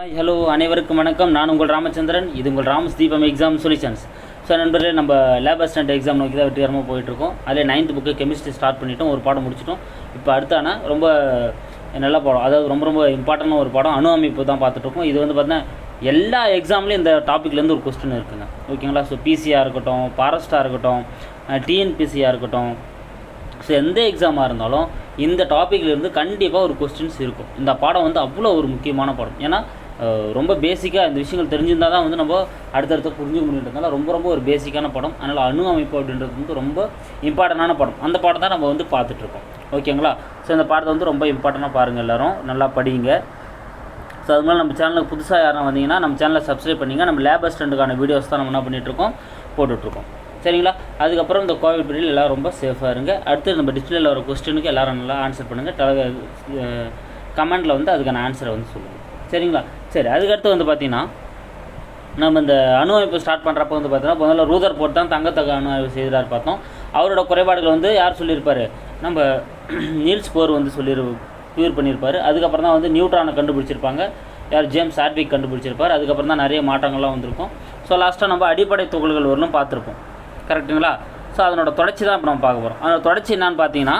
Hi hello அனைவருக்கும் வணக்கம். நான் உங்கள் ராமச்சந்திரன். இது உங்கள் ராமஸ் தீபம் எக்ஸாம் சொல்யூஷன்ஸ் ஸோ நண்பர்களே நம்ம லேப் அசிஸ்டன்ட் எக்ஸாம் நோக்கி தான் வெற்றிகரமாக போயிட்டுருக்கோம். அதில் நைன்த் புக்கு கெமிஸ்ட்ரி ஸ்டார்ட் பண்ணிட்டோம். ஒரு பாடம் முடிச்சிட்டோம். இப்போ அடுத்தானா ரொம்ப நல்ல பாடம். அதாவது ரொம்ப ரொம்ப இம்பார்ட்டண்டான ஒரு பாடம். அணு அமைப்பு தான் பார்த்துட்ருக்கோம் இது வந்து பார்த்தீங்கன்னா எல்லா எக்ஸாம்லேயும் இந்த டாப்பிக்லேருந்து ஒரு கொஸ்டின் இருக்குங்க. ஓகேங்களா ஸோ பிசியாக இருக்கட்டும் ஃபாரஸ்ட்டாக இருக்கட்டும் டிஎன்பிசியாக இருக்கட்டும். ஸோ எந்த எக்ஸாமாக இருந்தாலும் இந்த டாப்பிக்லேருந்து கண்டிப்பாக ஒரு கொஸ்டின்ஸ் இருக்கும். இந்த பாடம் வந்து அவ்வளோ ஒரு முக்கியமான பாடம். ஏன்னா ரொம்ப பேசிக்காக இந்த விஷயங்கள் தெரிஞ்சிருந்தால் தான் வந்து நம்ம அடுத்தடுத்த புரிஞ்சுக்க முடியுன்றதுனால ரொம்ப ரொம்ப ஒரு பேசிக்கான படம். அதனால் அணு அமைப்பு அப்படின்றது வந்து ரொம்ப இம்பார்ட்டண்டான படம். அந்த பாடம் தான் நம்ம வந்து பார்த்துட்ருக்கோம் ஓகேங்களா ஸோ இந்த பாடத்தை வந்து ரொம்ப இம்பார்ட்டண்ட்டாக பாருங்கள் எல்லாரும். நல்லா படிங்க. ஸோ அது மாதிரி நம்ம சேனலுக்கு புதுசாக யாரும் வந்தீங்கன்னா நம்ம சேனலை சப்ஸ்கிரைப் பண்ணிங்க. நம்ம லேப் அசிஸ்டண்ட்டுக்கான வீடியோஸ் தான் நம்ம என்ன பண்ணிகிட்ருக்கோம் போட்டுட்ருக்கோம் சரிங்களா? அதுக்கப்புறம் இந்த கோவிட் பீரியட் எல்லோரும் ரொம்ப சேஃபாக இருங்க. அடுத்து நம்ம டிஸ்பிளேல வர கொஸ்டினுக்கு எல்லோரும் நல்லா ஆன்சர் பண்ணுங்கள் டெல கமெண்ட்டில் வந்து அதுக்கான ஆன்சரை வந்து சொல்லுங்கள் சரிங்களா? சரி அதுக்கடுத்து வந்து பார்த்தீங்கன்னா நம்ம இந்த அணு அமைப்பு ஸ்டார்ட் பண்ணுறப்ப வந்து பார்த்தீங்கன்னா முதல்ல ரூதர் போட்டு தான் தங்கத்தக அணு ஆய்வு செய்தார் பார்த்தோம். அவரோட குறைபாடுகள் வந்து யார் சொல்லியிருப்பார்? நம்ம நீல்ஸ் போர் வந்து சொல்லி க்யூர் பண்ணியிருப்பார். அதுக்கப்புறம் தான் வந்து நியூட்ரானை கண்டுபிடிச்சிருப்பாங்க. யார்? ஜேம்ஸ் ஆட்விக் கண்டுபிடிச்சிருப்பார். அதுக்கப்புறம் தான் நிறைய மாற்றங்கள்லாம் வந்திருக்கும். ஸோ லாஸ்ட்டாக நம்ம அடிப்படை துகள்கள் வரலும் பார்த்துருப்போம். கரெக்ட்டுங்களா ஸோ அதனோட தொடர்ச்சி தான் இப்போ நம்ம பார்க்க போகிறோம் அதனோட தொடர்ச்சி என்னன்னு பார்த்தீங்கன்னா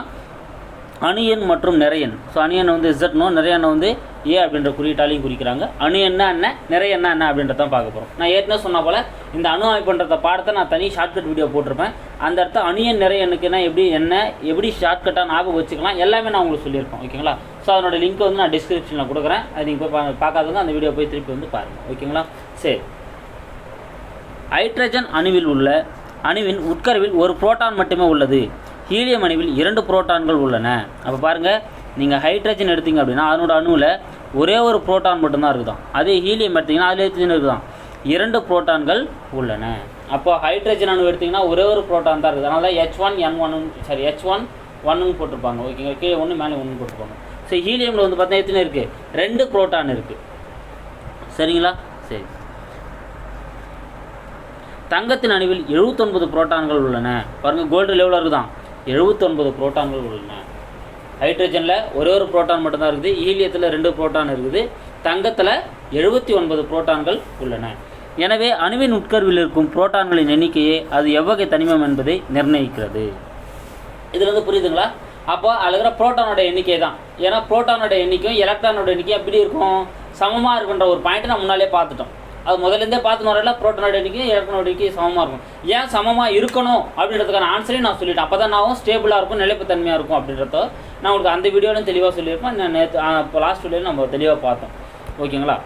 அணியன் மற்றும் நிறையன். ஸோ அணியன் வந்து இசட்னோ நிறையனை வந்து ஏ அப்படின்ற குறியீட்டாலையும் குறிக்கிறாங்க. அணு என்ன? என்ன நிறைய என்ன என்ன அப்படின்றத பார்க்க போகிறோம் நான் ஏற்கனவே சொன்ன போல் இந்த அணு அமைப்புன்றத பாடத்தை நான் தனி ஷார்ட்கட் வீடியோ போட்டிருப்பேன். அந்த இடத்த அணியன் நிறையனுக்குன்னா எப்படி என்ன எப்படி ஷார்ட்கட்டாக ஞாபகம் வச்சுக்கலாம்? எல்லாமே நான் உங்களுக்கு சொல்லியிருப்பேன். ஓகேங்களா ஸோ அதனோட லிங்க் வந்து நான் டிஸ்கிரிப்ஷனில் கொடுக்குறேன். அது நீங்கள் போய் பார்க்காதவங்க அந்த வீடியோ போய் திருப்பி வந்து பாருங்கள் ஓகேங்களா சரி. ஹைட்ரஜன் அணுவில் உள்ள அணுவின் உட்கருவில் ஒரு புரோட்டான் மட்டுமே உள்ளது. ஹீலியம் அணுவில் இரண்டு புரோட்டான்கள் உள்ளன. அப்போ பாருங்கள் நீங்கள் ஹைட்ரஜன் எடுத்தீங்க அப்படின்னா அதனோட அணுவில் ஒரே ஒரு புரோட்டான் மட்டும்தான் இருக்குதான். அதே ஹீலியம் எடுத்தீங்கன்னா அதில் எத்தனை இருக்குதான்? இரண்டு புரோட்டான்கள் உள்ளன. அப்போ ஹைட்ரஜன் அணு எடுத்தீங்கன்னா ஒரே ஒரு புரோட்டான் தான் இருக்குது. அதனால H one N one sorry H one ஒன்னு போட்டிருப்பாங்க. ஓகேங்க கீழே ஒன்று மேலே ஒன்று போட்டிருப்பாங்க. ஸோ ஹீலியமில் வந்து பார்த்தீங்கன்னா எத்தனை இருக்குது ரெண்டு புரோட்டான் இருக்குது சரிங்களா? சரி. தங்கத்தின் அணுவில் 79 புரோட்டான்கள் உள்ளன. பாருங்கள் கோல்டு லெவலாக இருக்குதான்? 79 புரோட்டான்கள் உள்ளன. ஹைட்ரஜனில் ஒரே ஒரு புரோட்டான் மட்டும்தான் இருக்குது. ஈலியத்தில் ரெண்டு புரோட்டான் இருக்குது. தங்கத்தில் எழுபத்தி ஒன்பது புரோட்டான்கள் உள்ளன. எனவே அணுவின் உட்கருவில் இருக்கும் புரோட்டான்களின் எண்ணிக்கையே அது எவ்வகை தனிமம் என்பதை நிர்ணயிக்கிறது. இதுலேருந்து புரியுதுங்களா? அப்போ அழகிற புரோட்டானோட எண்ணிக்கை தான். ஏன்னா புரோட்டானோட எண்ணிக்கையும் எலக்ட்ரானோட எண்ணிக்கையும் எப்படி இருக்கும்? சமமாக இருக்குன்ற ஒரு பாயிண்ட்டை நம்ம முன்னாலே பார்த்துட்டோம். அது முதல்ல இருந்தே பார்த்து வரல புரோட்டானோட எண்ணிக்கையும் சமமாக இருக்கும். ஏன் சமமாக இருக்கணும் அப்படின்றதுக்கான ஆன்சரையும் நான் சொல்லிட்டேன். அப்போ தான் நான் ஸ்டேபிளாக இருக்கும் நிலைப்புத்தன்மையாக இருக்கும் அப்படின்றத நான் உங்களுக்கு அந்த வீடியோலையும் தெளிவாக சொல்லியிருப்பேன். நான் நேற்று இப்போ லாஸ்ட் வீடியோ நம்ம தெளிவாக பார்த்தோம். ஓகேங்களா?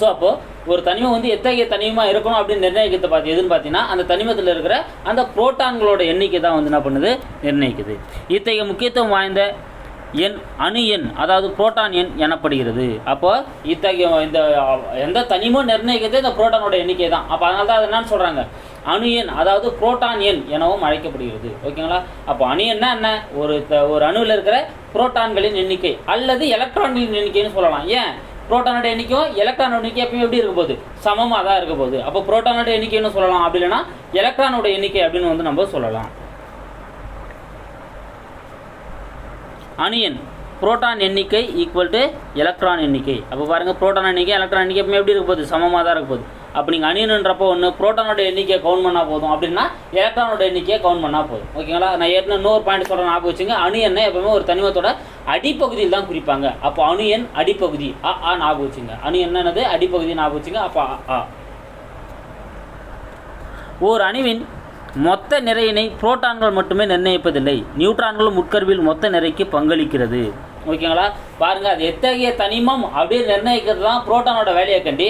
ஸோ அப்போது ஒரு தனிமம் வந்து எத்தகைய தனிமமாக இருக்கணும் அப்படின்னு நிர்ணயிக்கிறது பார்த்து எதுன்னு பார்த்தீங்கன்னா அந்த தனிமத்தில் இருக்கிற அந்த புரோட்டான்களோட எண்ணிக்கை தான் வந்து என்ன பண்ணுது? நிர்ணயிக்குது. இத்தகைய முக்கியத்துவம் வாய்ந்த எண் அணு எண் அதாவது புரோட்டான் எண் எனப்படுகிறது. அப்போ இத்தகைய இந்த எந்த தனிமோ நிர்ணயிக்கிறது இந்த புரோட்டானோட எண்ணிக்கை தான். அப்போ அதனால தான் அது என்னன்னு சொல்கிறாங்க அணு எண் அதாவது புரோட்டான் எண் எனவும் அழைக்கப்படுகிறது. ஓகேங்களா? அப்போ அணு எண்ணா என்ன? ஒரு த- ஒரு அணுவில் இருக்கிற புரோட்டான்களின் எண்ணிக்கை அல்லது எலக்ட்ரான்களின் எண்ணிக்கைன்னு சொல்லலாம். ஏன்? புரோட்டானோட எண்ணிக்கையும் எலக்ட்ரானோட எண்ணிக்கை எப்பயும் எப்படி இருக்க போகுது? சமமாக தான் இருக்க போகுது. அப்போ புரோட்டானோட எண்ணிக்கைன்னு சொல்லலாம். அப்படி இல்லைன்னா எலக்ட்ரானோட எண்ணிக்கை அப்படின்னு வந்து நம்ம சொல்லலாம். அணியன் புரோட்டான் எண்ணிக்கை ஈக்குவல் டு எலக்ட்ரான் எண்ணிக்கை. அப்போ பாருங்கள் புரோட்டான் எண்ணிக்கை எலக்ட்ரான் எண்ணிக்கை எப்பவுமே எப்படி இருக்க போகுது? சமமாக தான் இருக்க போகுது. அப்போ நீங்கள் அணியன்றப்போ ஒன்று புரோட்டானோட எண்ணிக்கையை கவுண்ட் பண்ணால் போதும். அப்படின்னா எலக்ட்ரானோட எண்ணிக்கையை கவுண்ட் பண்ணால் போதும். ஓகேங்களா நான் ஏற்கனவே இன்னொரு பாயிண்ட் சொல்கிறேன் ஞாபகம் வச்சுங்க. அணு எண்ணை எப்பவுமே ஒரு தனிமத்தோட அடிப்பகுதியில் தான் குறிப்பாங்க. அப்போ அணு எண் அடிப்பகுதி ஆ ஆ ஞாபகம் வச்சுங்க. அணு என்னது? அடிப்பகுதி ஞாபகம் வச்சுங்க. அப்போ அ ஆ ஓர் அணுவின் மொத்த நிறையினை புரோட்டான்கள் மட்டுமே நிர்ணயிப்பதில்லை. நியூட்ரான்களும் உட்கருவில் மொத்த நிறைக்கு பங்களிக்கிறது. ஓகேங்களா? பாருங்க அது எத்தகைய தனிமம் அப்படின்னு நிர்ணயிக்கிறது தான் புரோட்டானோட வேலையை கண்டி.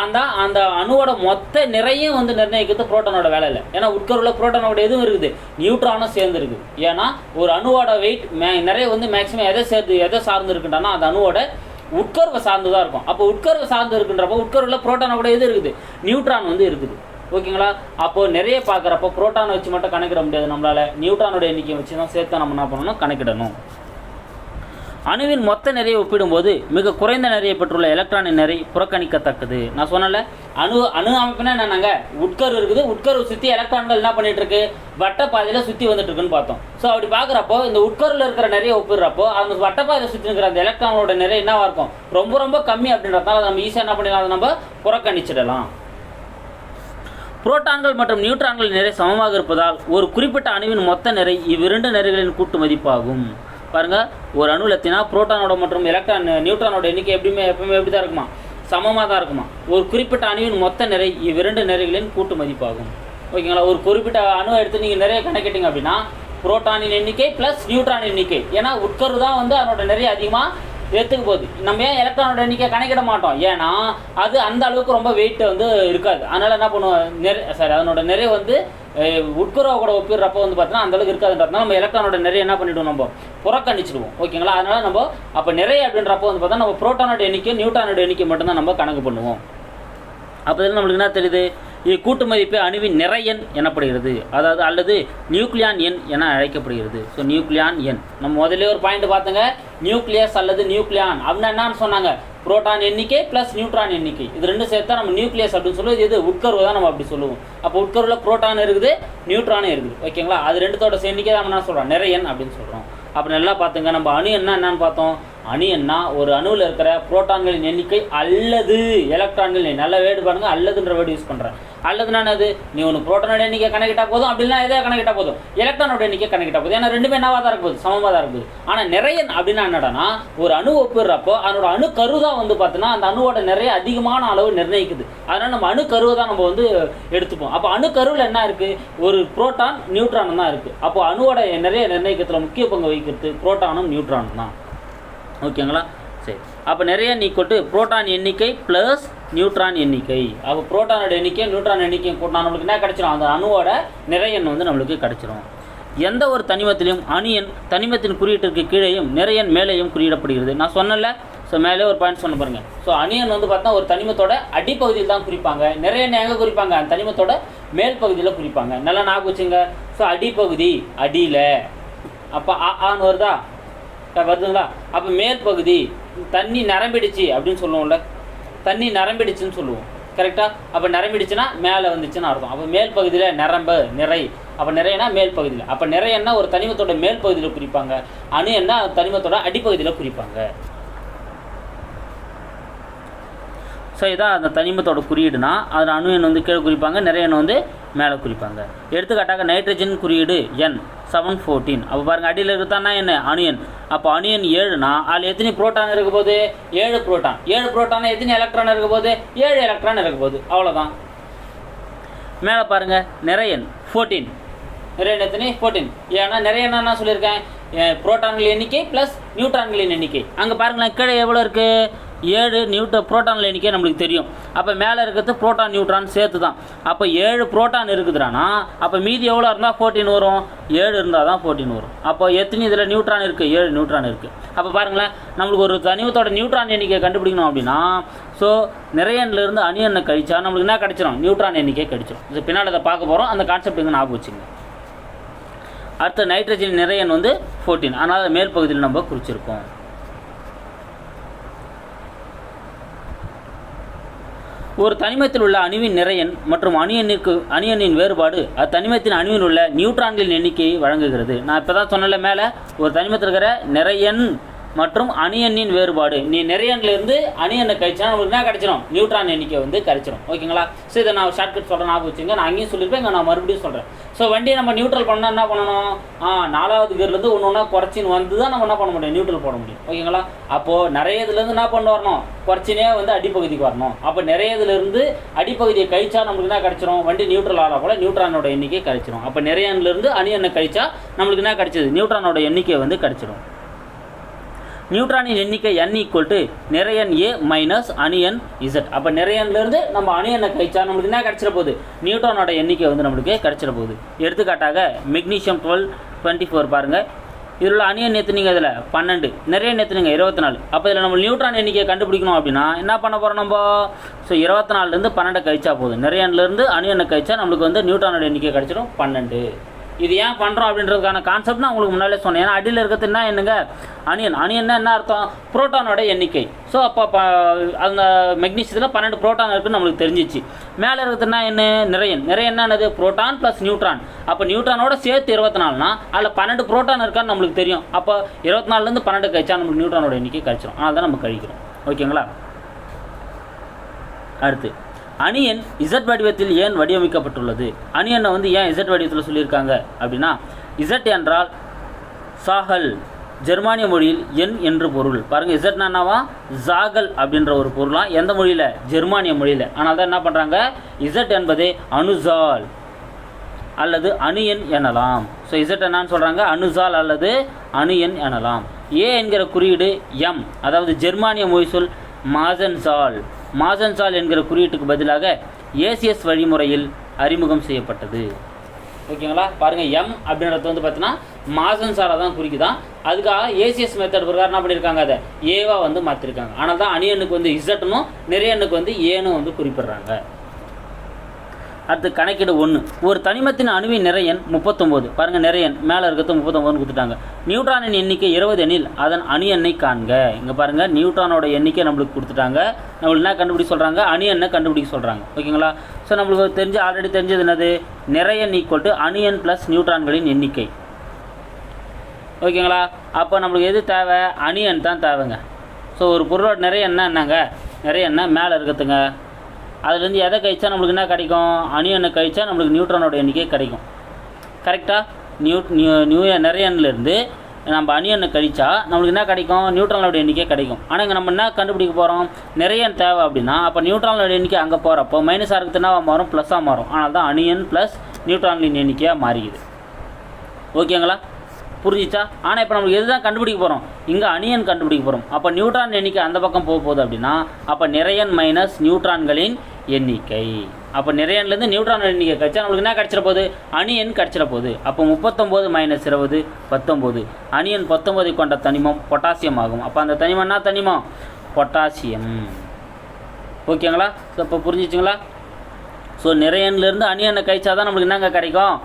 அந்த அந்த அணுவோட மொத்த நிறையும் வந்து நிர்ணயிக்கிறது புரோட்டானோட வேலை இல்லை. ஏன்னா உட்கருவில் புரோட்டானோட எதுவும் இருக்குது. நியூட்ரானும் சேர்ந்து இருக்குது ஏன்னா ஒரு அணுவோட வெயிட் மே நிறைய வந்து மேக்ஸிமம் எதை சேர்ந்து எதை சார்ந்து இருக்குன்றனா அந்த அணுவோட உட்கருவை சார்ந்து தான் இருக்கும். அப்போ உட்கருவை சார்ந்து இருக்குன்றப்போ உட்கருவில் புரோட்டானோட எது இருக்குது. நியூட்ரான் வந்து இருக்குது. ஓகேங்களா? அப்போது நிறைய பார்க்குறப்போ புரோட்டானை வச்சு மட்டும் கணக்கிட முடியாது. நம்மளால் நியூட்டானோட எண்ணிக்கையை வச்சு தான் சேர்த்து நம்ம என்ன பண்ணணும் கணக்கிடணும். அணுவின் மொத்த நிறையை ஒப்பிடும்போது மிக குறைந்த நிறையை பெற்றுள்ள எலக்ட்ரானின் நிறை புறக்கணிக்கத்தக்கது. நான் சொன்னல அணு அணு அமைப்புனா என்னன்னாங்க? உட்கரு இருக்குது. உட்கரு சுற்றி எலக்ட்ரான்கள் என்ன பண்ணிட்டு இருக்கு வட்ட பாதையில் சுற்றி வந்துட்டு இருக்குன்னு பார்த்தோம். ஸோ அப்படி பார்க்குறப்போ இந்த உட்கருல இருக்கிற நிறைய ஒப்பிடுறப்போ அந்த வட்டப்பாதையில் சுற்றி இருக்கிற அந்த எலக்ட்ரானோட நிறைய என்னவா இருக்கும்? ரொம்ப ரொம்ப கம்மி அப்படின்றதுனால நம்ம ஈஸியாக என்ன பண்ணிடலாம்? அதை நம்ம புறக்கணிச்சிடலாம். புரோட்டான்கள் மற்றும் நியூட்ரான்கள் நிறை சமமாக இருப்பதால் ஒரு குறிப்பிட்ட அணுவின் மொத்த நிறை இவ்விரண்டு நிறைகளின் கூட்டு மதிப்பாகும். பாருங்க ஒரு அணுவில் எத்தினா புரோட்டானோட மற்றும் எலக்ட்ரான் நியூட்ரானோட எண்ணிக்கை எப்படியுமே எப்பவுமே எப்படி தான் இருக்குமா? சமமாக தான் இருக்குமா? ஒரு குறிப்பிட்ட அணுவின் மொத்த நிறை இவ்விரண்டு நிறைகளின் கூட்டு மதிப்பாகும். ஓகேங்களா? ஒரு குறிப்பிட்ட அணுவை எடுத்து நீங்கள் நிறைய கணக்கிட்டீங்க அப்படின்னா புரோட்டானின் எண்ணிக்கை ப்ளஸ் நியூட்ரான் எண்ணிக்கை. ஏன்னா உட்கரு தான் வந்து அதனோட நிறைய அதிகமாக எடுத்துக்க போகுது. நம்ம ஏன் எலக்ட்ரானோட எண்ணிக்கை கணக்கிட மாட்டோம்? ஏன்னா அது அந்த அளவுக்கு ரொம்ப வெயிட் வந்து இருக்காது. அதனால் என்ன பண்ணுவோம்? நிறை சாரி அதனோட நிறைய வந்து அஹ், கூட ஒப்பிடுறப்போ வந்து பார்த்தீங்கன்னா அந்த அளவுக்கு இருக்காதுன்றதுனால நம்ம எலக்ட்ரானோட நிறைய என்ன பண்ணிவிடுவோம் நம்ம? புறக்கணிச்சிடுவோம். ஓகேங்களா அதனால் நம்ம அப்போ நிறைய அப்படின்றப்போ வந்து பார்த்தா நம்ம புரோட்டானோட எண்ணிக்கை நியூட்டானோட எண்ணிக்கை மட்டும்தான் நம்ம கணக்கு பண்ணுவோம். அப்போ நம்மளுக்கு என்ன தெரியுது? இது கூட்டு மதிப்பு அணுவின் நிறையன் எனப்படுகிறது. அதாவது அல்லது நியூக்ளியான் எண் என அழைக்கப்படுகிறது. ஸோ நியூக்ளியான் எண். நம்ம முதல்ல ஒரு பாயிண்ட் பார்த்தோங்க. நியூக்ளியஸ் அல்லது நியூக்ளியான். அப்படின்னா என்னன்னு சொன்னாங்க? புரோட்டான் எண்ணிக்கை ப்ளஸ் நியூட்ரான் எண்ணிக்கை. இது ரெண்டும் சேர்த்தா நம்ம நியூக்ளியஸ் அப்படின்னு சொல்லுவோம். இது உட்கருவு தான் நம்ம அப்படி சொல்லுவோம். அப்போ உட்கருவில் புரோட்டான் இருக்குது நியூட்ரானும் இருக்குது. ஓகேங்களா? அது ரெண்டுத்தோட சேர்ந்திக்கே நம்ம என்ன சொல்கிறோம் நிறைய எண் அப்படின்னு சொல்கிறோம் அப்போ நல்லா பார்த்துங்க. நம்ம அணு என்ன என்னன்னு பார்த்தோம். அணு என்ன? ஒரு அணுவில் இருக்கிற புரோட்டான்களின் எண்ணிக்கை அல்லது எலக்ட்ரான்களின் நல்ல வேர்டு பாருங்கள் அல்லதுன்ற வேர்டு யூஸ் பண்ணுறேன் அல்லதுனா என்னது நீ ஒன்று புரோட்டானோட எண்ணிக்கை கணக்கிட்டா போதும் அப்படின்னா எதோ கணக்கிட்டா போதும்? எலக்ட்ரானோட எண்ணிக்கை கணக்கிட்டா போதும். ஏன்னா ரெண்டுமே என்னவாக தான் இருக்க போகுது சமமாக தான் இருக்குது. ஆனால் நிறைய அப்படின்னா என்னடானா ஒரு அணு ஒப்பிடுறப்போ அதனோட அணு கரு தான் வந்து பார்த்தீங்கன்னா அந்த அணுவோட நிறைய அதிகமான அளவு நிர்ணயிக்குது. அதனால் நம்ம அணு கருவை தான் நம்ம வந்து எடுத்துப்போம். அப்போ அணு கருவில் என்ன இருக்குது ஒரு புரோட்டான் நியூட்ரான் தான் இருக்குது அப்போ அணுவோட நிறைய நிர்ணயிக்கிறதுல முக்கிய பங்கு வகிக்கிறது புரோட்டானும் நியூட்ரானும் தான். ஓகேங்களா சரி அப்போ நிறைய நீ கொட்டு புரோட்டான் எண்ணிக்கை ப்ளஸ் நியூட்ரான் எண்ணிக்கை. அப்போ புரோட்டானோட எண்ணிக்கை நியூட்ரான் எண்ணிக்கை கூட்டினா நம்மளுக்கு என்ன கிடச்சிரும்? அந்த அணுவோட நிறையன் வந்து நம்மளுக்கு கிடைச்சிரும். எந்த ஒரு தனிமத்திலையும் அணு எண் தனிமத்தின் குறியீட்டிற்கு கீழேயும் நிறையன் மேலேயும் குறியிடப்படுகிறது. நான் சொன்னல ஸோ மேலே ஒரு பாயிண்ட் சொன்ன பாருங்க. ஸோ அணியன் வந்து பார்த்தா ஒரு தனிமத்தோட அடிப்பகுதியில் தான் குறிப்பாங்க. நிறைய எங்கே குறிப்பாங்க? அந்த தனிமத்தோட மேல் பகுதியில் குறிப்பாங்க. நல்லா ஞாபகம் வச்சுங்க. ஸோ அடிப்பகுதி அடியில். அப்போ ஆ ஆன்னு வருதா? வருதுங்களா? அப்போ மேல் பகுதி தண்ணி நரம்பிடுச்சு அப்படின்னு சொல்லுவோம்ல. தண்ணி நரம்பிடுச்சுன்னு சொல்லுவோம். கரெக்டாக அப்போ நிரம்பிடுச்சுன்னா மேலே வந்துச்சுன்னு அர்த்தம். அப்போ மேல் பகுதியில் நிரம்ப நிறை. அப்போ நிறையனா மேல் பகுதியில் அப்போ நிறையன்னா ஒரு தனிமத்தோட மேல் பகுதியில் குறிப்பாங்க. அணு என்ன தனிமத்தோட அடிப்பகுதியில் குறிப்பாங்க. ஸோ இதான் அந்த தனிமத்தோட குறியீடுனா அதில் அணு எண் வந்து கீழே குறிப்பாங்க நிறைய எண் வந்து மேலே குறிப்பாங்க எடுத்துக்காட்டாக நைட்ரஜன் குறியீடு என் செவன் ஃபோர்டீன் அப்போ பாருங்கள் அடியில் இருக்குதானா என்ன? அனியன் அப்போ அனியன் ஏழுனா அதில் எத்தனை புரோட்டான் இருக்க போது ஏழு புரோட்டான் ஏழு புரோட்டானா எத்தனை எலக்ட்ரான் இருக்க போது ஏழு எலக்ட்ரான் இருக்க போது அவ்வளோதான் மேலே பாருங்க நிறையன் ஃபோர்டீன் நிறைய எத்தனை? ஃபோர்டீன் ஏன்னா நிறைய என்ன சொல்லியிருக்கேன். புரோட்டான்களின் எண்ணிக்கை ப்ளஸ் நியூட்ரான்களின் எண்ணிக்கை. அங்கே பாருங்களேன் கீழே எவ்வளோ இருக்குது ஏழு நியூட்ட ப்ரோட்டான் எண்ணிக்கை நம்மளுக்கு தெரியும். அப்போ மேலே இருக்கிறது புரோட்டான் நியூட்ரான் சேர்த்து தான் அப்போ ஏழு புரோட்டான் இருக்குதுடானா? அப்போ மீதி எவ்வளோ இருந்தால் ஃபோர்டீன் வரும். ஏழு இருந்தால் தான் ஃபோர்டீன் வரும். அப்போ எத்தனை இதில் நியூட்ரான் இருக்குது ஏழு நியூட்ரான் இருக்குது அப்போ பாருங்களேன் நம்மளுக்கு ஒரு தனிமத்தோட நியூட்ரான் எண்ணிக்கை கண்டுபிடிக்கணும் அப்படின்னா ஸோ நிறையன்லேருந்து அணியனை கழிச்சா நம்மளுக்கு என்ன கிடைச்சிரும்? நியூட்ரான் எண்ணிக்கை கிடைச்சிரும். இது பின்னால் அதை பார்க்க போகிறோம் அந்த கான்செப்ட் இங்கே ஞாபகம் வச்சுங்க. அடுத்த நைட்ரஜன் நிறையன் வந்து ஃபோர்டீன் அதனால் மேல் பகுதியில் நம்ம குறிச்சிருக்கோம். ஒரு தனிமத்தில் உள்ள அணுவின் நிறையன் மற்றும் அணியனுக்கு அணியனின் வேறுபாடு அத்தனிமத்தின் அணுவில் உள்ள நியூட்ரான்களின் எண்ணிக்கையை வழங்குகிறது. நான் இப்போ தான் சொன்னல மேலே ஒரு தனிமத்தில் இருக்கிற நிறையன் மற்றும் அணியனின் வேறுபாடு. நீ நிறையன்லேருந்து இருந்து எண்ணை கழிச்சா நம்மளுக்கு என்ன கிடைச்சிடும் நியூட்ரான் எண்ணிக்கை வந்து கிடைச்சிடும் ஓகேங்களா? ஸோ இதை நான் ஷார்ட்கட் சொல்கிறேன் ஞாபகம் வச்சுங்க நான் அங்கேயும் சொல்லியிருப்பேன் இங்கே நான் மறுபடியும் சொல்கிறேன் ஸோ வண்டியை நம்ம நியூட்ரல் பண்ணால் என்ன பண்ணணும்? ஆ நாலாவது கியர்லேருந்து ஒன்று ஒன்றா குறைச்சின்னு வந்து தான் நம்ம என்ன பண்ண முடியும்? நியூட்ரல் போட முடியும். ஓகேங்களா? அப்போது நிறைய இதுலேருந்து என்ன பண்ண வரணும்? குறைச்சினே வந்து அடிப்பகுதிக்கு வரணும். அப்போ நிறைய இதுலேருந்து அடிப்பகுதியை கழிச்சா நம்மளுக்கு என்ன கிடைச்சிரும்? வண்டி நியூட்ரல் ஆகிற போல நியூட்ரானோட எண்ணிக்கை கிடைச்சிரும் அப்போ நிறையன்லேருந்து அணு எண்ணெய் கழிச்சா நம்மளுக்கு என்ன கிடைச்சது? நியூட்ரானோட எண்ணிக்கை வந்து கிடைச்சிடும் நியூட்ரானின் எண்ணிக்கை என் ஈக்குவல் டு நிறையன் ஏ மைனஸ் அணியன் இசட் அப்போ நிறையன்லேருந்து நம்ம அணியனை கழிச்சா? நம்மளுக்கு என்ன கிடச்சிட போகுது? நியூட்ரானோட எண்ணிக்கை வந்து நம்மளுக்கு கிடச்சிட போகுது. எடுத்துக்காட்டாக மெக்னீஷியம் டுவெல் டுவெண்ட்டி ஃபோர் பாருங்கள் இதில் உள்ள அணியன் எத்தனைங்க இதில் பன்னெண்டு நிறைய எத்தனைங்க இருபத்தி நாலு அப்போ இதில் நம்ம நியூட்ரான் எண்ணிக்கையை கண்டுபிடிக்கணும் அப்படின்னா என்ன பண்ண போகிறோம் நம்ம? ஸோ இருபத்தி நாலுலேருந்து பன்னெண்டை கழிச்சா போதும். நிறையன்லேருந்து அணியனை கழிச்சா நம்மளுக்கு வந்து நியூட்ரானோட எண்ணிக்கை கிடச்சிடும் பன்னெண்டு. இது ஏன் பண்ணுறோம் அப்படின்றதுக்கான கான்செப்ட் நான் உங்களுக்கு முன்னாலே சொன்னேன். ஏன்னா அடியில் இருக்கிறது என்ன என்னங்க அணியன் அணியன்னா என்ன அர்த்தம்? புரோட்டானோட எண்ணிக்கை. ஸோ அப்போ அந்த மெக்னீசியத்தில் பன்னெண்டு புரோட்டான் இருக்குன்னு நம்மளுக்கு தெரிஞ்சிச்சு. மேலே இருக்கிறதுனா என்ன? நிறையன். நிறைய என்னது? புரோட்டான் ப்ளஸ் நியூட்ரான் அப்போ நியூட்ரானோட சேர்த்து இருபத்தி நாலுனா அதில் பன்னெண்டு புரோட்டான் இருக்கான்னு நம்மளுக்கு தெரியும். அப்போ இருபத்தி நாலுலேருந்து பன்னெண்டு கழிச்சா நம்மளுக்கு நியூட்ரானோட எண்ணிக்கை கழிச்சிடும் அதனால் தான் நம்ம கழிக்கிறோம். ஓகேங்களா? அடுத்து. அணியன் இசட் வடிவத்தில் ஏன் வடிவமைக்கப்பட்டுள்ளது? அணியனை வந்து ஏன் இசட் வடிவத்தில் சொல்லியிருக்காங்க அப்படின்னா இசட் என்றால் சாகல் ஜெர்மானிய மொழியில் எண் என்று பொருள். பாருங்கள் இசட்னா என்னவா? ஜாகல் அப்படின்ற ஒரு பொருளாம். எந்த மொழியில்? ஜெர்மானிய மொழியில். ஆனால் தான் என்ன பண்ணுறாங்க இசட் என்பதே அணுசால் அல்லது அணியன் எனலாம். ஸோ இசட் என்னன்னு சொல்கிறாங்க அணுசால் அல்லது அணியன் எனலாம். ஏ என்கிற குறியீடு எம் அதாவது ஜெர்மானிய மொழி சொல் மாசன்சால் மாசன்சால் என்கிற குறியீட்டுக்கு பதிலாக ஏசிஎஸ் வழிமுறையில் அறிமுகம் செய்யப்பட்டது. ஓகேங்களா? பாருங்கள் எம் அப்படின்றது வந்து பார்த்தீங்கன்னா மாசன்சாலை தான் குறிக்குதான் அதுக்காக ஏசிஎஸ் மெத்தட் பிரகாரம் என்ன பண்ணியிருக்காங்க அதை ஏவாக வந்து மாற்றிருக்காங்க ஆனால் தான் அணியனுக்கு வந்து இசட்னும் நிறையனுக்கு வந்து ஏனும் வந்து குறிப்பிடுறாங்க. அடுத்து கணக்கீடு ஒன்று ஒரு தனிமத்தின் அணுவின் நிறையன் முப்பத்தொம்போது. பாருங்கள் நிறையன் மேலே இருக்கிறது முப்பத்தொம்போதுன்னு கொடுத்துட்டாங்க. நியூட்ரானின் எண்ணிக்கை இருபது எண்ணில் அதன் அணு எண்ணை காண்க. இங்கே பாருங்கள் நியூட்ரானோட எண்ணிக்கை நம்மளுக்கு கொடுத்துட்டாங்க. நம்மளுக்கு என்ன கண்டுபிடிக்க சொல்கிறாங்க அணு எண்ணை கண்டுபிடிக்க சொல்கிறாங்க ஓகேங்களா? ஸோ நம்மளுக்கு தெரிஞ்சு ஆல்ரெடி தெரிஞ்சது என்னது? நிறையன் ஈக்குவல் டு அணு எண் ப்ளஸ் நியூட்ரான்களின் எண்ணிக்கை. ஓகேங்களா? அப்போ நம்மளுக்கு எது தேவை? அணு எண் தான் தேவைங்க. ஸோ ஒரு பொருளோட நிறைய என்ன என்னங்க நிறைய என்ன மேலே இருக்கிறதுங்க. அதுலேருந்து எதை கழிச்சா நம்மளுக்கு என்ன கிடைக்கும்? அணியனை கழிச்சா நம்மளுக்கு நியூட்ரானோட எண்ணிக்கை கிடைக்கும். கரெக்டாக நியூ நியூ நியூ நிறையன்லேருந்து நம்ம அணியனை கழிச்சா நம்மளுக்கு என்ன கிடைக்கும்? நியூட்ரானோட எண்ணிக்கை கிடைக்கும். ஆனால் இங்கே நம்ம என்ன கண்டுபிடிக்க போகிறோம் நிறையன் தேவை அப்படின்னா அப்போ நியூட்ரானோட எண்ணிக்கை அங்கே போகிறப்போ மைனஸாக இருக்கிறது என்னவா மாறும்? ப்ளஸ்ஸாக மாறும். ஆனால் தான் அணியன் ப்ளஸ் நியூட்ரான்களின் எண்ணிக்கையாக மாறிக்குது ஓகேங்களா புரிஞ்சிச்சா? ஆனால் இப்போ நம்மளுக்கு எதுதான் கண்டுபிடிக்க போகிறோம் இங்கே அணியன் கண்டுபிடிக்க போகிறோம் அப்போ நியூட்ரான் எண்ணிக்கை அந்த பக்கம் போக போகுது அப்படின்னா அப்போ நிறையன் மைனஸ் நியூட்ரான்களின் எண்ணிக்கை. அப்போ நிறையன்லேருந்து நியூட்ரான் எண்ணிக்கை கிடச்சா நம்மளுக்கு என்ன கிடச்சிட போகுது? அணியன் கிடச்சிட போகுது. அப்போ முப்பத்தொம்போது மைனஸ் இருபது பத்தொம்போது. அணியன் பத்தொம்போது கொண்ட தனிமம் பொட்டாசியம் ஆகும். அப்போ அந்த தனிமம் என்ன தனிமம்? பொட்டாசியம் ஓகேங்களா ஸோ இப்போ புரிஞ்சிச்சுங்களா? ஸோ நிறையன்லேருந்து அணியனை கழிச்சா தான் நம்மளுக்கு என்னங்க கிடைக்கும்?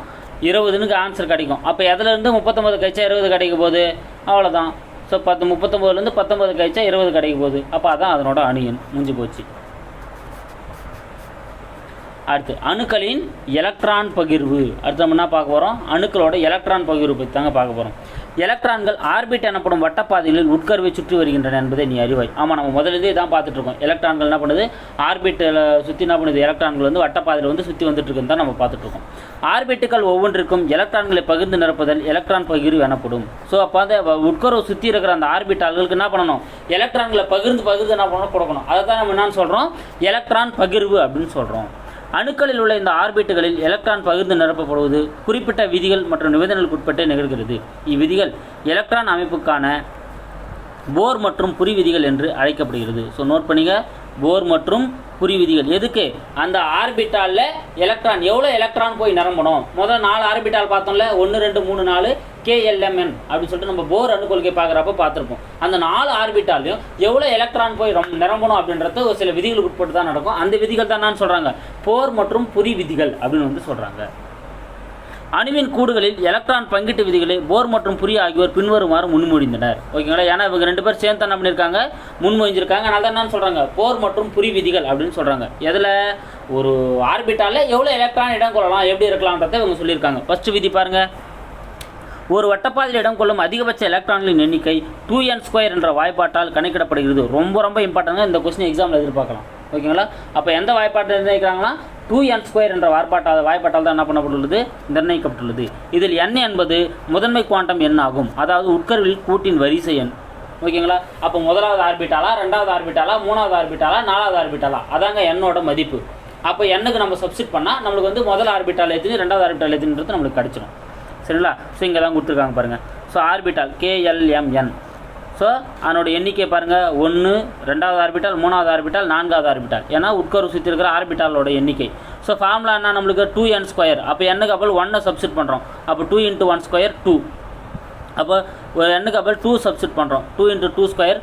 இருபதுன்னு ஆன்சர் கிடைக்கும். அப்போ எதுலேருந்து முப்பத்தொம்பது கழிச்சா இருபது கிடைக்க போகுது? அவ்வளோதான் ஸோ பத்து முப்பத்தொம்போதுலேருந்து பத்தொம்பது கழிச்சா இருபது கிடைக்க போகுது. அப்போ அதான் அதனோட அணியன் முடிஞ்சு போச்சு. அடுத்து அணுக்களின் எலக்ட்ரான் பகிர்வு. அடுத்து நம்ம என்ன பார்க்க போகிறோம் அணுக்களோட எலக்ட்ரான் பகிர்வு பற்றி தாங்க பார்க்க போகிறோம் எலக்ட்ரான்கள் ஆர்பிட் எனப்படும் வட்டப்பாதைகளில் உட்கருவை சுற்றி வருகின்றன என்பதை நீ அறிவாய். ஆமாம் நம்ம முதலிலே தான் பார்த்துட்டு இருக்கோம். எலக்ட்ரான்கள் என்ன பண்ணுது? ஆர்பிட்டில் சுற்றி என்ன பண்ணுது? எலக்ட்ரான்கள் வந்து வட்டப்பாதையில் வந்து சுற்றி வந்துட்டு இருக்குன்னு தான் நம்ம பார்த்துட்டு இருக்கோம். ஆர்பிட்டுகள் ஒவ்வொன்றிற்கும் எலக்ட்ரான்களை பகிர்ந்து நிரப்புதல் எலக்ட்ரான் பகிர்வு எனப்படும். ஸோ அப்போ அந்த உட்கருவை சுற்றி இருக்கிற அந்த ஆர்பிட்டால்களுக்கு என்ன பண்ணணும்? எலக்ட்ரான்களை பகிர்ந்து பகிர்ந்து என்ன பண்ணணும்? கொடுக்கணும். அதை தான் நம்ம என்னன்னு சொல்கிறோம் எலக்ட்ரான் பகிர்வு அப்படின்னு சொல்கிறோம் அணுக்களில் உள்ள இந்த ஆர்பிட்டுகளில் எலக்ட்ரான் பகிர்ந்து நிரப்பப்படுவது குறிப்பிட்ட விதிகள் மற்றும் நிபந்தனைகளுக்கு உட்பட்டே நிகழ்கிறது. இவ்விதிகள் எலக்ட்ரான் அமைப்புக்கான போர் மற்றும் புரிவிதிகள் என்று அழைக்கப்படுகிறது. ஸோ நோட் பண்ணிங்க போர் மற்றும் புரி விதிகள் எதுக்கு? அந்த ஆர்பிட்டாலில் எலக்ட்ரான் எவ்வளோ எலக்ட்ரான் போய் நிரம்பணும்? முதல் நாலு ஆர்பிட்டால் பார்த்தோம்ல ஒன்று ரெண்டு மூணு நாலு கேஎல்எம்என் அப்படின்னு சொல்லிட்டு நம்ம போர் அணுக்கொள்கை பார்க்குறப்ப பார்த்துருப்போம். அந்த நாலு ஆர்பிட்டாலையும் எவ்வளோ எலக்ட்ரான் போய் ரொம்ப நிரம்பணும் அப்படின்றது ஒரு சில விதிகளுக்கு உட்பட்டு தான் நடக்கும். அந்த விதிகள் தான் நான் சொல்கிறாங்க போர் மற்றும் புரி விதிகள் அப்படின்னு வந்து சொல்கிறாங்க அணுவின் கூடுகளில் எலக்ட்ரான் பங்கீட்டு விதிகளை போர் மற்றும் புரி ஆகியோர் பின்வருமாறு முன்மொழிந்தனர். ஓகேங்களா? ஏன்னா இவங்க ரெண்டு பேர் சேர்ந்து என்ன பண்ணியிருக்காங்க? முன்மொழிஞ்சிருக்காங்க. அதனால தான் என்ன சொல்கிறாங்க போர் மற்றும் புரி விதிகள் அப்படின்னு சொல்கிறாங்க எதில்? ஒரு ஆர்பிட்டால எவ்வளோ எலக்ட்ரான் இடம் கொள்ளலாம்? எப்படி இருக்கலாம்ன்றதை இவங்க சொல்லியிருக்காங்க. ஃபஸ்ட்டு விதி பாருங்கள் ஒரு வட்டப்பாதையில் இடம் கொள்ளும் அதிகபட்ச எலக்ட்ரான்களின் எண்ணிக்கை டூ என் ஸ்கொயர் என்ற வாய்ப்பாட்டால் கணக்கிடப்படுகிறது. ரொம்ப ரொம்ப இம்பார்ட்டண்ட்டாக இந்த கொஸ்டின் எக்ஸாமில் எதிர்பார்க்கலாம். ஓகேங்களா? அப்போ எந்த வாய்ப்பாட்டை நிர்ணயிக்கிறாங்கன்னா? டூ என் ஸ்கொயர் என்ற வாய்ப்பாட்டால் வாய்ப்பாட்டால் தான் என்ன பண்ணப்பட்டுள்ளது? நிர்ணயிக்கப்பட்டுள்ளது. இதில் என் என்பது முதன்மை குவாண்டம் எண் ஆகும். அதாவது உட்கருவில் கூட்டின் வரிசை எண். ஓகேங்களா? அப்போ முதலாவது ஆர்பிட்டாலா ரெண்டாவது ஆர்பிட்டாலா மூணாவது ஆர்பிட்டாலா நாலாவது ஆர்பிட்டாலா? அதாங்க என்னோட மதிப்பு. அப்போ எண்ணுக்கு நம்ம சப்ஸ்டிட் பண்ணால் நம்மளுக்கு வந்து முதல் ஆர்பிட்டால் எத்தினி ரெண்டாவது ஆர்பிட்டால் எத்தனைன்றது நம்மளுக்கு கிடச்சிடும் சரிங்களா? ஸோ இங்கே தான் கொடுத்துருக்காங்க பாருங்கள் ஸோ ஆர்பிட்டால் கேஎல்எம்என் ஸோ அதனோட எண்ணிக்கை பாருங்கள் ஒன்று ரெண்டாவது ஆர்பிட்டால் மூணாவது ஆர்பிட்டால் நான்காவது ஆர்பிட்டால். ஏன்னா உட்கரு சுற்றி இருக்கிற ஆர்பிட்டாலோட எண்ணிக்கை. ஸோ ஃபார்முலா என்ன? நம்மளுக்கு டூ என் ஸ்கொயர் அப்போ எண்ணுக்கு அப்போ ஒன்னை சப்ஸ்டிட் பண்ணுறோம் அப்போ two into one square two அப்போ ஒரு எண்ணுக்கு அப்போ டூ சப்ஸ்டிட் பண்ணுறோம் two into two square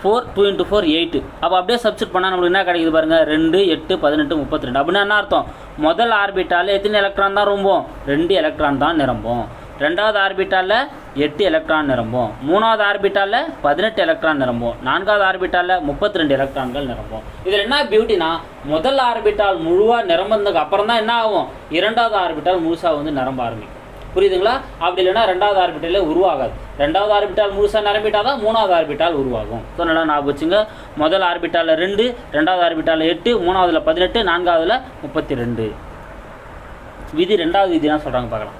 four two into four eight அப்போ அப்படியே சப்ஸ்டிட் பண்ணால் நம்மளுக்கு என்ன கிடைக்குது பாருங்கள் ரெண்டு எட்டு பதினெட்டு முப்பத்தி ரெண்டு. அப்படின்னா என்ன அர்த்தம்? முதல் ஆர்பிட்டால் எத்தனை எலக்ட்ரான் தான் ரொம்பும்? ரெண்டு எலக்ட்ரான் தான் நிரம்பும். ரெண்டாவது ஆர்பிட்டாலில் எட்டு எலக்ட்ரான் நிரம்பும். மூணாவது ஆர்பிட்டாலில் பதினெட்டு எலக்ட்ரான் நிரம்பும். நான்காவது ஆர்பிட்டாலில் முப்பத்தி ரெண்டு எலக்ட்ரான்கள் நிரம்பும். இதில் என்ன பியூட்டினா முதல் ஆர்பிட்டால் முழுவாக நிரம்புனதுக்கு அப்புறம் தான் என்ன ஆகும்? இரண்டாவது ஆர்பிட்டால் முழுசாக வந்து நிரம்ப ஆரம்பிக்கும். புரியுதுங்களா? அப்படி இல்லைன்னா ரெண்டாவது ஆர்பிட்டாலே உருவாகாது. ரெண்டாவது ஆர்பிட்டால் முழுசாக நிரம்பிட்டால் தான் மூணாவது ஆர்பிட்டால் உருவாகும். ஸோ நல்லா ஞாபகம் வச்சுங்க. முதல் ஆர்பிட்டாலில் ரெண்டு ரெண்டாவது ஆர்பிட்டாலில் எட்டு மூணாவதுல பதினெட்டு நான்காவதுல முப்பத்தி ரெண்டு விதி ரெண்டாவது விதி தான் சொல்கிறாங்க பார்க்கலாம்.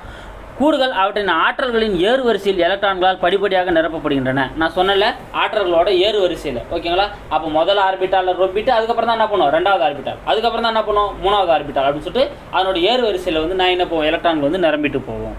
கூறுகள் அவற்றின் ஆற்றல்களின் ஏறு வரிசையில் எலக்ட்ரான்களால் படிப்படியாக நிரப்பப்படுகின்றன. நான் சொன்னல ஆற்றல்களோட ஏறு வரிசையில். ஓகேங்களா? அப்போ முதல் ஆர்பிட்டாலில் ரொப்பிட்டு அதுக்கப்புறம் தான் என்ன பண்ணுவோம் ரெண்டாவது ஆர்பிட்டால். அதுக்கப்புறம் தான் என்ன பண்ணுவோம் மூணாவது ஆர்பிட்டால் அப்படின்னு சொல்லிட்டு அதனோட ஏறு வரிசையில் வந்து நான் என்ன போவோம் எலக்ட்ரான்கள் வந்து நிரம்பிட்டு போவோம்.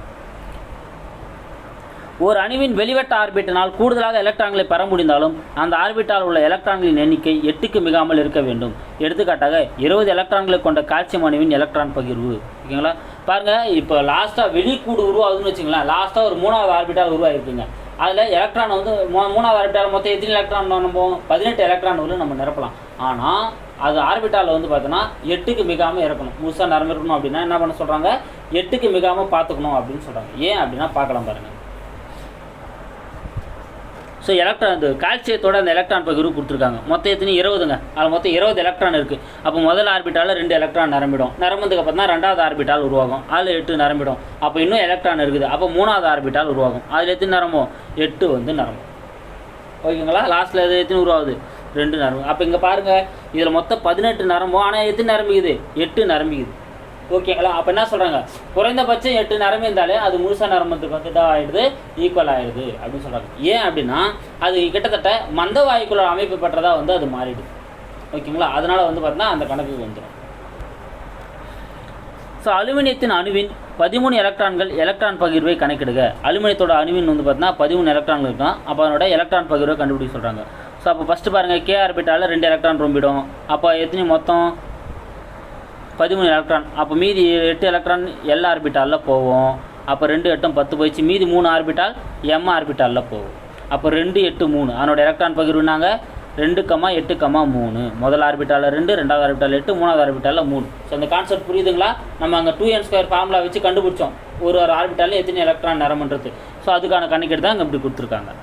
ஒரு அணுவின் வெளிவட்ட ஆர்பிட்டினால் கூடுதலாக எலக்ட்ரான்களை பெற முடிந்தாலும் அந்த ஆர்பிட்டால் உள்ள எலக்ட்ரான்களின் எண்ணிக்கை எட்டுக்கு மிகாமல் இருக்க வேண்டும். எடுத்துக்காட்டாக இருபது எலக்ட்ரான்களை கொண்ட கால்சியம் அணுவின் எலக்ட்ரான் பகிர்வு. ஓகேங்களா? பாருங்கள் இப்போ லாஸ்ட்டாக வெளிக்கூடு உருவாகுதுன்னு வச்சுங்களேன் லாஸ்ட்டாக ஒரு மூணாவது ஆர்பிட்டால் உருவாகிருக்குங்க. அதில் எலக்ட்ரான் வந்து மூ- மூணாவது ஆர்பிட்டால் மொத்தம் எத்தனை எலக்ட்ரான் நம்ம பதினெட்டு எலக்ட்ரான் வந்து நம்ம நிரப்பலாம். ஆனால் அது ஆர்பிட்டால் வந்து பார்த்தோன்னா எட்டுக்கு மிகாமல் இறக்கணும். முழுசாக நிரம்பிருக்கணும் அப்படின்னா என்ன பண்ண சொல்கிறாங்க எட்டுக்கு மிகாமல் பார்த்துக்கணும் அப்படின்னு சொல்கிறாங்க ஏன் அப்படின்னா பார்க்கலாம் பாருங்கள் ஸோ எலக்ட்ரான் இந்த கால்சியத்தோட அந்த எலக்ட்ரான் பகிர்வு கொடுத்துருக்காங்க. மொத்தம் எத்தனை இருபதுங்க. அதில் மொத்தம் இருபது எலக்ட்ரான் இருக்குது அப்போ முதல் ஆர்பிட்டால் ரெண்டு எலக்ட்ரான் நிரம்பிடும். நிரம்புறதுக்கு அப்புறம் தான் ரெண்டாவது ஆர்பிட்டால் உருவாகும். அதில் எட்டு நிரம்பிடும். அப்போ இன்னும் எலக்ட்ரான் இருக்குது. அப்போ மூணாவது ஆர்பிட்டால் உருவாகும். அதில் எத்தனை நிரம்பும் எட்டு வந்து நிரம்பும். ஓகேங்களா? லாஸ்ட்டில் எது எத்தனை உருவாகுது? ரெண்டு நரம்பு அப்போ இங்கே பாருங்கள் இதில் மொத்தம் பதினெட்டு நரம்பும் ஆனால் எத்தனை நரம்பிக்குது? எட்டு நரம்பிக்குது. ஓகேங்களா? அப்போ என்ன சொல்கிறாங்க குறைந்தபட்சம் எட்டு நரம்பு இருந்தாலே அது முழுசா நரம்புக்கு வந்து இதாக ஆகிடுது ஈக்குவல் ஆகிடுது அப்படின்னு சொல்கிறாங்க ஏன் அப்படின்னா அது கிட்டத்தட்ட மந்த வாயுக்குள்ள அமைப்பு பெற்றதாக வந்து அது மாறிடுது. ஓகேங்களா? அதனால் வந்து பார்த்தீங்கன்னா அந்த கணக்குக்கு வந்துடும் ஸோ அலுமினியத்தின் அணுவின் பதிமூணு எலக்ட்ரான்கள் எலக்ட்ரான் பகிர்வை கணக்கிடுக. அலுமினியத்தோட அணுவின் வந்து பார்த்தீங்கன்னா பதிமூணு எலக்ட்ரான்கள் இருக்கும். அப்போ அதனோட எலக்ட்ரான் பகிர்வை கண்டுபிடிக்க சொல்கிறாங்க ஸோ அப்போ ஃபஸ்ட்டு பாருங்கள் கே ஆர்பிட்டால ரெண்டு எலக்ட்ரான் ரொம்பிடும். அப்போ எத்தனை மொத்தம்? பதிமூணு எலக்ட்ரான் அப்போ மீதி எட்டு எலக்ட்ரான் எல் ஆர்பிட்டாலில் போவோம் அப்போ ரெண்டு எட்டும் பத்து போயிடுச்சு. மீதி மூணு ஆர்பிட்டால் எம் ஆர்பிட்டாலில் போகும். அப்போ ரெண்டு எட்டு மூணு. அதனோட எலக்ட்ரான் பகிர்வுனாங்க ரெண்டு கம்மா எட்டு கம்மா மூணு. முதல் ஆர்பிட்டாலில் ரெண்டு ரெண்டாவது ஆர்பிட்டால் எட்டு மூணாவது ஆர்பிட்டாலில் மூணு. ஸோ அந்த கான்செப்ட் புரியுதுங்களா? நம்ம அங்கே டூ என் ஸ்கொயர் ஃபார்முலா வச்சு கண்டுபிடிச்சோம். ஒரு ஒரு ஆர்பிட்டாலில் எத்தனை எலக்ட்ரான் நிறமன்றது ஸோ அதுக்கான கணக்கெடு தான் அங்கே இப்படி கொடுத்துருக்காங்க.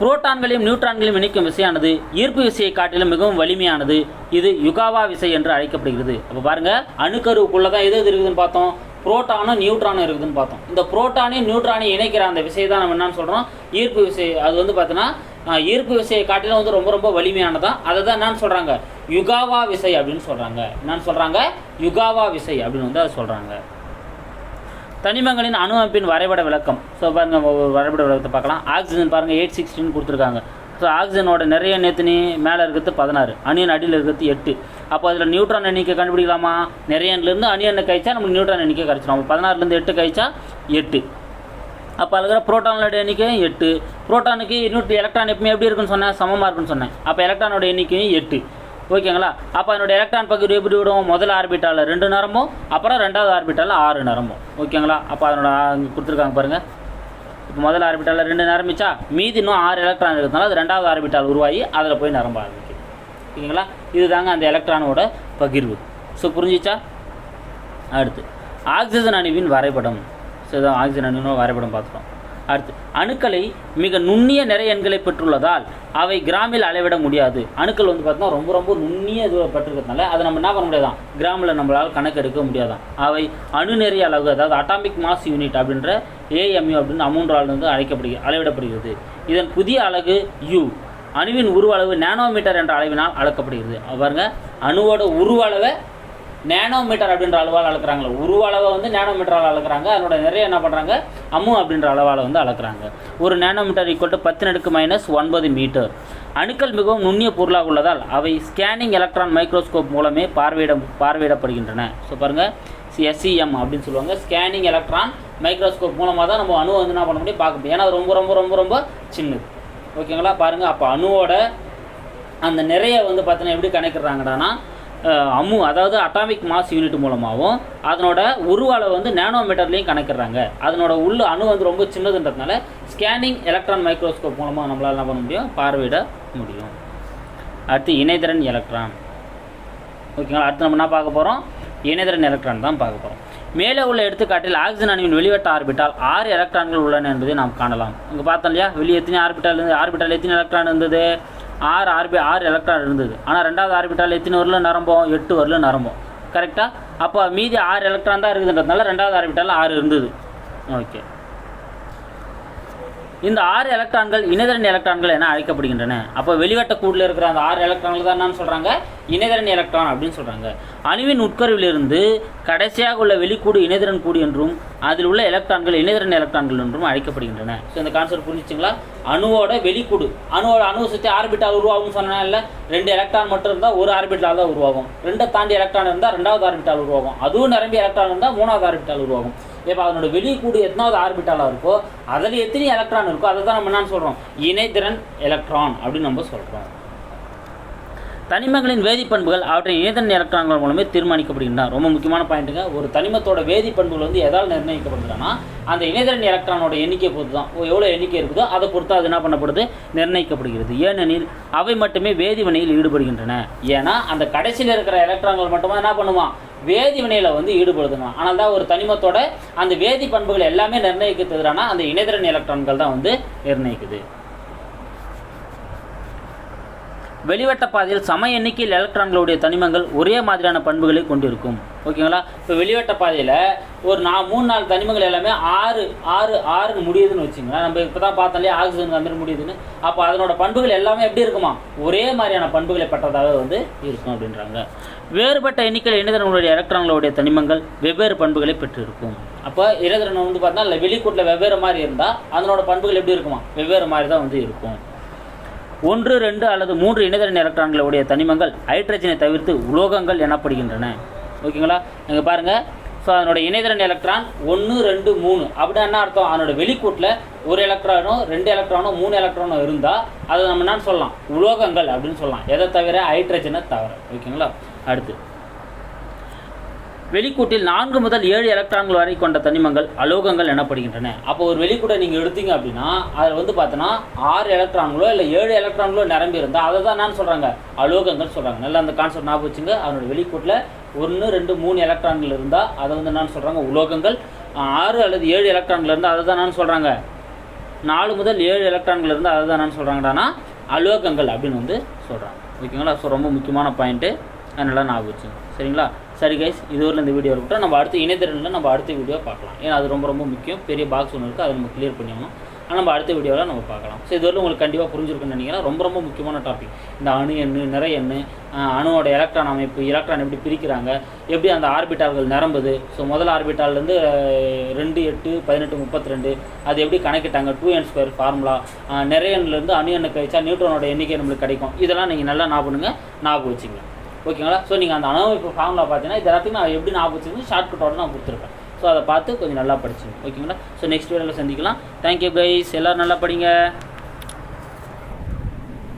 புரோட்டான்களையும் நியூட்ரான்களையும் இணைக்கும் விசையானது ஈர்ப்பு விசையை காட்டிலும் மிகவும் வலிமையானது. இது யுகாவா விசை என்று அழைக்கப்படுகிறது. அப்போ பாருங்க அணுக்கருவுக்குள்ள தான் எது எது இருக்குதுன்னு பார்த்தோம்? புரோட்டானும் நியூட்ரானும் இருக்குதுன்னு பார்த்தோம். இந்த புரோட்டானையும் நியூட்ரானையும் இணைக்கிற அந்த விசை தான் நம்ம என்னன்னு சொல்கிறோம் ஈர்ப்பு விசை. அது வந்து பார்த்தோன்னா ஈர்ப்பு விசையை காட்டிலும் வந்து ரொம்ப ரொம்ப வலிமையானதான் அதை தான் என்னன்னு சொல்கிறாங்க யுகாவா விசை அப்படின்னு சொல்கிறாங்க என்னன்னு சொல்கிறாங்க யுகாவா விசை அப்படின்னு வந்து அதை சொல்கிறாங்க தனிமங்களின் அணு அமைப்பின் வரைபட விளக்கம். ஸோ பாருங்க வரைபட விளக்கத்தை பார்க்கலாம். ஆக்சிஜன் பாருங்கள் எயிட் சிக்ஸ்டின்னு கொடுத்துருக்காங்க. ஸோ ஆக்சிஜனோட நிறைய நேத்தினி மேலே இருக்கிறது பதினாறு அணியன் அடியில் இருக்கிறது எட்டு. அப்போ அதில் நியூட்ரான் எண்ணிக்கை கண்டுபிடிக்கலாமா? நிறையன்லேருந்து அணியனை கழிச்சா நமக்கு நியூட்ரான் எண்ணிக்கை கிடச்சிடும் அப்போ பதினாறுலேருந்து எட்டு கழிச்சா எட்டு. அப்போ அதில் இருக்கிற புரோட்டானோட எண்ணிக்கையும் எட்டு. புரோட்டானுக்கு இன்னொரு எலக்ட்ரான் எப்பவுமே எப்படி இருக்குன்னு சொன்னேன்? சமமாக இருக்குன்னு சொன்னேன். அப்போ எலக்ட்ரானோட எண்ணிக்கையும் எட்டு. ஓகேங்களா? அப்போ அதனுடைய எலக்ட்ரான் பகிர்வு எப்படி விடும்? முதல் ஆர்பிட்டாலில் ரெண்டு நரம்பும் அப்புறம் ரெண்டாவது ஆர்பிட்டாலில் ஆறு நரம்பும். ஓகேங்களா? அப்போ அதனோட கொடுத்துருக்காங்க பாருங்கள் இப்போ முதல் ஆர்பிட்டாலில் ரெண்டு நரம்பிச்சா மீதி இன்னும் ஆறு எலக்ட்ரான் இருக்கிறதுனால அது ரெண்டாவது ஆர்பிட்டால் உருவாகி அதில் போய் நிரம்ப ஆரம்பிக்கும். ஓகேங்களா? இதுதாங்க அந்த எலக்ட்ரானோட பகிர்வு. ஸோ புரிஞ்சிச்சா? அடுத்து. ஆக்சிஜன் அணுவின் வரைபடம். ஸோ இதான் ஆக்சிஜன் அணுவின் வரைபடம் பார்த்துட்டோம். அடுத்து அணுக்களை மிக நுண்ணிய நிறைய எண்களை பெற்றுள்ளதால் அவை கிராமில் அளவிட முடியாது. அணுக்கள் வந்து பார்த்தோன்னா ரொம்ப ரொம்ப நுண்ணிய இது பெற்றிருக்கிறதுனால அதை நம்ம என்ன பண்ண முடியாதான்? கிராமில் நம்மளால் கணக்கெடுக்க முடியாதான். அவை அணு நிறைய அளவு அதாவது அட்டாமிக் மாஸ் யூனிட் அப்படின்ற ஏஎம்யூ அப்படின்னு அமௌன்றால் வந்து அழைக்கப்படுகிறது அளவிடப்படுகிறது. இதன் புதிய அலகு யூ அணுவின் உருவ அளவு நேனோமீட்டர் என்ற அளவினால் அளக்கப்படுகிறது. பாருங்க அணுவோட உருவ அளவை நேனோமீட்டர் அப்படின்ற அளவால் அளக்குறாங்களே. உருவ அளவை வந்து நேனோமீட்டரால் அளக்குறாங்க. அதனோட நிறைய என்ன பண்ணுறாங்க அம்மு அப்படின்ற அளவால் வந்து அளக்குறாங்க. ஒரு நேனோமீட்டர் ஈக்குவல் டு பத்து நடுக்கு மைனஸ் ஒன்பது மீட்டர் அணுக்கள் மிகவும் நுண்ணிய பொருளாக உள்ளதால் அவை ஸ்கேனிங் எலக்ட்ரான் மைக்ரோஸ்கோப் மூலமே பார்வையிட பார்வையிடப்படுகின்றன. ஸோ பாருங்கள் எஸ்சிஎம் அப்படின்னு சொல்லுவாங்க. ஸ்கேனிங் எலக்ட்ரான் மைக்ரோஸ்கோப் மூலமாக தான் நம்ம அணு வந்து என்ன பண்ண முடியும்? பார்க்க முடியும். ஏன்னா அது ரொம்ப ரொம்ப ரொம்ப ரொம்ப சின்னது ஓகேங்களா பாருங்கள் அப்போ அணுவோட அந்த நிறைய வந்து பார்த்தீங்கன்னா எப்படி கணக்கிடுறாங்கடானா அமு அதாவது அட்டாமிக் மாஸ் யூனிட் மூலமாகவும் அதனோட உருவாலை வந்து நேனோமீட்டர்லேயும் கணக்கிடுறாங்க. அதனோட உள்ள அணு வந்து ரொம்ப சின்னதுன்றதுனால ஸ்கேனிங் எலக்ட்ரான் மைக்ரோஸ்கோப் மூலமாக நம்மளால் என்ன பண்ண முடியும்? பார்வையிட முடியும். அடுத்து இணைதிறன் எலக்ட்ரான் ஓகேங்களா? அடுத்து நம்ம என்ன பார்க்க போகிறோம் இணைதிறன் எலக்ட்ரான் தான் பார்க்க போகிறோம் மேலே உள்ள எடுத்துக்காட்டில் ஆக்சிஜன் அணுவின் வெளிவட்ட ஆர்பிட்டால் ஆறு எலக்ட்ரான்கள் உள்ளன என்பதை நாம் காணலாம். இங்கே பார்த்தோம் இல்லையா? வெளியே எத்தனை ஆர்பிட்டால் இருந்து ஆர்பிட்டால் எத்தனை எலக்ட்ரான் இருந்தது? ஆறு ஆர்பி ஆறு எலக்ட்ரான் இருந்தது. ஆனால் ரெண்டாவது ஆர்பிட்டால் எத்தனை வரலும் நரம்பும் எட்டு வரலும் நிரம்பும். கரெக்டாக அப்போ மீதி ஆறு எலக்ட்ரான் தான் இருக்குதுன்றதுனால ரெண்டாவது ஆர்பிட்டால் ஆறு இருந்தது. ஓகே இந்த ஆறு எலக்ட்ரான்கள் இணைதிறன் எலக்ட்ரான்கள் என அழைக்கப்படுகின்றன. அப்போ வெளிவட்ட கூடில் இருக்கிற அந்த ஆறு எலக்ட்ரான்கள் தான் என்னன்னு சொல்கிறாங்க இணைதிறன் எலக்ட்ரான் அப்படின்னு சொல்கிறாங்க அணுவின் உட்கருவிலிருந்து கடைசியாக உள்ள வெளிக்கூடு இணைதிறன் கூடு என்றும் அதில் உள்ள எலக்ட்ரான்கள் இணைதிறன் எலக்ட்ரான்கள் என்றும் அழைக்கப்படுகின்றன. ஸோ இந்த கான்செப்ட் புரிஞ்சிச்சிங்களா? அணுவோட வெளிக்கூடு அணுவோட அணுவை சுற்றி ஆர்பிட்டால் உருவாகும்னு சொன்னா இல்லை ரெண்டு எலக்ட்ரான் மட்டும் இருந்தால் ஒரு ஆர்பிட்டால் தான் உருவாகும். ரெண்டை தாண்டி எலக்ட்ரான் இருந்தால் ரெண்டாவது ஆர்பிட்டால் உருவாகும். அதுவும் நிரம்பி எலக்ட்ரான் இருந்தால் மூணாவது ஆர்பிட்டால் உருவாகும். இப்போ அதனோட வெளிக்கூடு எத்தனாவது ஆர்பிட்டாலாக இருக்கோ அதில் எத்தனை எலக்ட்ரான் இருக்கோ அதை தான் நம்ம என்னன்னு சொல்கிறோம் இணைதிறன் எலக்ட்ரான் அப்படின்னு நம்ம சொல்கிறோம் தனிமங்களின் வேதிப்பண்புகள் அவற்றின் இணைதன் எலக்ட்ரான்கள் மூலமே தீர்மானிக்கப்படுகின்றன. ரொம்ப முக்கியமான பாயிண்ட்டுங்க ஒரு தனிமத்தோட வேதிப்பண்புகள் வந்து எதால் நிர்ணயிக்கப்படுதுன்னா அந்த இணைதன் எலக்ட்ரானோட எண்ணிக்கை பொறுத்து தான் எவ்வளோ எண்ணிக்கை இருக்குதோ அதை பொறுத்து அது என்ன பண்ணப்படுது? நிர்ணயிக்கப்படுகிறது. ஏனெனில் அவை மட்டுமே வேதிவினையில் ஈடுபடுகின்றன. ஏன்னா அந்த கடைசியில் இருக்கிற எலக்ட்ரான்கள் மட்டுமே என்ன பண்ணுவான்? வேதி வினையில் வந்து ஈடுபடுதுங்க ஆனால் தான் ஒரு தனிமத்தோட அந்த வேதி பண்புகள் எல்லாமே நிர்ணயிக்கிறதுனா அந்த இணைதிறன் எலக்ட்ரான்கள் தான் வந்து நிர்ணயிக்குது. வெளிவட்ட பாதையில் சம எண்ணிக்கையில் எலக்ட்ரான்களுடைய தனிமங்கள் ஒரே மாதிரியான பண்புகளை கொண்டிருக்கும். ஓகேங்களா இப்போ வெளிவட்ட பாதையில் ஒரு நா மூணு நாலு தனிமங்கள் எல்லாமே ஆறு ஆறு ஆறு முடியுதுன்னு வச்சுங்களேன் நம்ம இப்போ தான் பார்த்தாலே ஆக்சிஜன் அந்த முடியுதுன்னு. அப்போ அதனோட பண்புகள் எல்லாமே எப்படி இருக்குமா? ஒரே மாதிரியான பண்புகளை பெற்றதாக வந்து இருக்கும் அப்படின்றாங்க. வேறுபட்ட எண்ணிக்கையில் இணைதிறனுடைய எலக்ட்ரான்களுடைய தனிமங்கள் வெவ்வேறு பண்புகளை பெற்றிருக்கும். அப்போ இணைதிறன் வந்து பார்த்தா வெளிக்கூட்டில் வெவ்வேறு மாதிரி இருந்தால் அதனோட பண்புகள் எப்படி இருக்குமா? வெவ்வேறு மாதிரி தான் வந்து இருக்கும். ஒன்று ரெண்டு அல்லது மூன்று இணைதிறன் எலக்ட்ரான்களுடைய தனிமங்கள் ஹைட்ரஜனை தவிர்த்து உலோகங்கள் எனப்படுகின்றன. ஓகேங்களா? நீங்கள் பாருங்கள் ஸோ அதனோட இணைதிறன் எலக்ட்ரான் ஒன்று ரெண்டு மூணு. அப்படின்னா என்ன அர்த்தம்? அதனோட வெளிக்கூட்டில் ஒரு எலக்ட்ரானோ ரெண்டு எலக்ட்ரானோ மூணு எலக்ட்ரானோ இருந்தால் அதை நம்ம என்ன சொல்லலாம்? உலோகங்கள் அப்படின்னு சொல்லலாம். எதை தவிர? ஹைட்ரஜனை தவிர. ஓகேங்களா? அடுத்து. வெளிக்கூட்டில் நான்கு முதல் ஏழு எலக்ட்ரான்கள் வரை கொண்ட தனிமங்கள் அலோகங்கள் எனப்படுகின்றன. அப்போ ஒரு வெளிக்கூட்டை நீங்கள் எடுத்தீங்க அப்படின்னா அதில் வந்து பார்த்தோன்னா ஆறு எலக்ட்ரான்களோ இல்லை ஏழு எலக்ட்ரான்களோ நிரம்பி இருந்தால் அதை தான் நான் சொல்கிறாங்க அலோகங்கள் சொல்கிறாங்க நல்லா அந்த கான்செப்ட் ஞாபகம் வச்சுங்க. அவனோட வெளிக்கூட்டில் ஒன்று ரெண்டு மூணு எலக்ட்ரான்கள் இருந்தால் அதை வந்து என்னன்னு சொல்கிறாங்க உலோகங்கள். ஆறு அல்லது ஏழு எலக்ட்ரான்கள் இருந்தால் அதை தான் நான் சொல்கிறாங்க நாலு முதல் ஏழு எலக்ட்ரான்கள் இருந்தால் அதை தான் நான் சொல்கிறாங்கடானா அலோகங்கள் அப்படின்னு வந்து சொல்கிறாங்க ஓகேங்களா? ஸோ ரொம்ப முக்கியமான பாயிண்ட்டு அதனால நான் வச்சுங்க சரிங்களா? சரி கைஸ் இதுவரையில் இந்த வீடியோ இருக்கட்டும். நம்ம அடுத்த இணையதளத்தில் நம்ம அடுத்த வீடியோ பார்க்கலாம். ஏன்னா அது ரொம்ப ரொம்ப முக்கியம். பெரிய பாக்ஸ் ஒன்று இருக்குது அதை நம்ம கிளியர் பண்ணிடணும். ஆனால் நம்ம அடுத்த வீடியோவில் நம்ம பார்க்கலாம். ஸோ இதுவரை உங்களுக்கு கண்டிப்பாக புரிஞ்சிருக்குன்னு நினைக்கிறேன். ரொம்ப ரொம்ப முக்கியமான டாபிக் இந்த அணு எண்ணு நிறை எண்ணு அணுவோட எலக்ட்ரான் அமைப்பு எலக்ட்ரான் எப்படி பிரிக்கிறாங்க எப்படி அந்த ஆர்பிட்டால்கள் நிரம்புது. ஸோ முதல் ஆர்பிட்டால்லேருந்து ரெண்டு எட்டு பதினெட்டு முப்பத்தி ரெண்டு அது எப்படி கணக்கிட்டாங்க? டூ என் ஸ்கொயர் ஃபார்முலா நிறைய எண்ணிலேருந்து அணு எண்ணு கழிச்சா நியூட்ரானோட எண்ணிக்கை நம்மளுக்கு கிடைக்கும். இதெல்லாம் நீங்கள் நல்லா ஞாபகம் பண்ணுங்கள் ஞாபகம் வச்சுங்க. ஓகேங்களா? ஸோ நீங்கள் அந்த அணவு இப்போ ஃபார்மில் பார்த்தீங்கன்னா இது எல்லாத்தையும் நான் எப்படி நான் வச்சுக்கணும் ஷார்ட்கட்டோட நான் கொடுத்துருப்பேன். ஸோ அதை பார்த்து கொஞ்சம் நல்லா படிச்சுங்க ஓகேங்களா? ஸோ நெக்ஸ்ட் வீடியோவில் சந்திக்கலாம். தேங்க்யூ கைஸ் எல்லோரும் நல்லா படிங்க.